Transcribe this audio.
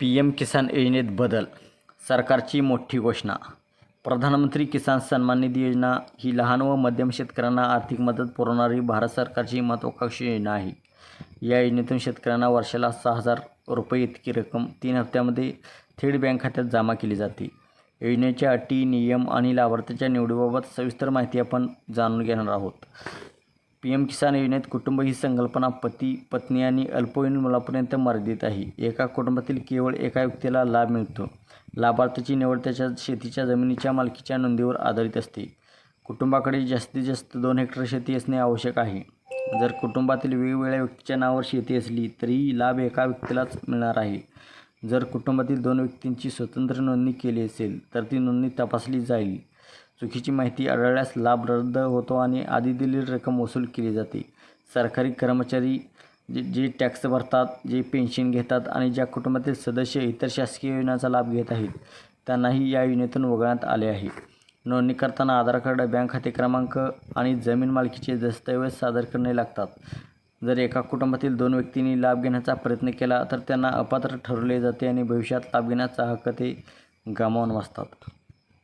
P M किसान योजनेत बदल सरकारची मोठी घोषणा. प्रधानमंत्री किसान सन्मान निधी योजना ही लहान व मध्यम शेतकऱ्यांना आर्थिक मदत पुरवणारी भारत सरकारची महत्त्वाकांक्षी योजना आहे. या योजनेतून शेतकऱ्यांना वर्षाला सहा हजार रुपये इतकी रक्कम तीन हप्त्यामध्ये थेट बँक खात्यात जमा केली जाते. योजनेच्या अटी नियम आणि लाभार्थ्याच्या निवडीबाबत सविस्तर माहिती आपण जाणून घेणार आहोत. पी एम किसान योजनेत कुटुंब ही संकल्पना पती पत्नी आणि अल्पवयीन मुलापर्यंत मर्यादित आहे. एका कुटुंबातील केवळ एका व्यक्तीला लाभ मिळतो. लाभार्थीची निवड त्याच्या शेतीच्या जमिनीच्या मालकीच्या नोंदीवर आधारित असते. कुटुंबाकडे जास्तीत जास्त दोन हेक्टर शेती असणे आवश्यक आहे. जर कुटुंबातील वेगवेगळ्या व्यक्तीच्या नावावर शेती असली तरीही लाभ एका व्यक्तीलाच मिळणार आहे. जर कुटुंबातील दोन व्यक्तींची स्वतंत्र नोंदणी केली असेल तर ती नोंदणी तपासली जाईल. चुकीची माहिती आढळल्यास लाभ रद्द होतो आणि आधी दिलेली रक्कम वसूल केली जाते. सरकारी कर्मचारी जे जे टॅक्स भरतात जे पेन्शन घेतात आणि ज्या कुटुंबातील सदस्य इतर शासकीय योजनांचा लाभ घेत आहेत त्यांनाही या योजनेतून वगळण्यात आले आहे. नोंदणी करताना आधार कार्ड बँक खाते क्रमांक आणि जमीन मालकीचे दस्तऐवज सादर करणे लागतात. जर एका कुटुंबातील दोन व्यक्तींनी लाभ घेण्याचा प्रयत्न केला तर त्यांना अपात्र ठरवले जाते आणि भविष्यात लाभ घेण्याचा हक्क ते गमावून वाचतात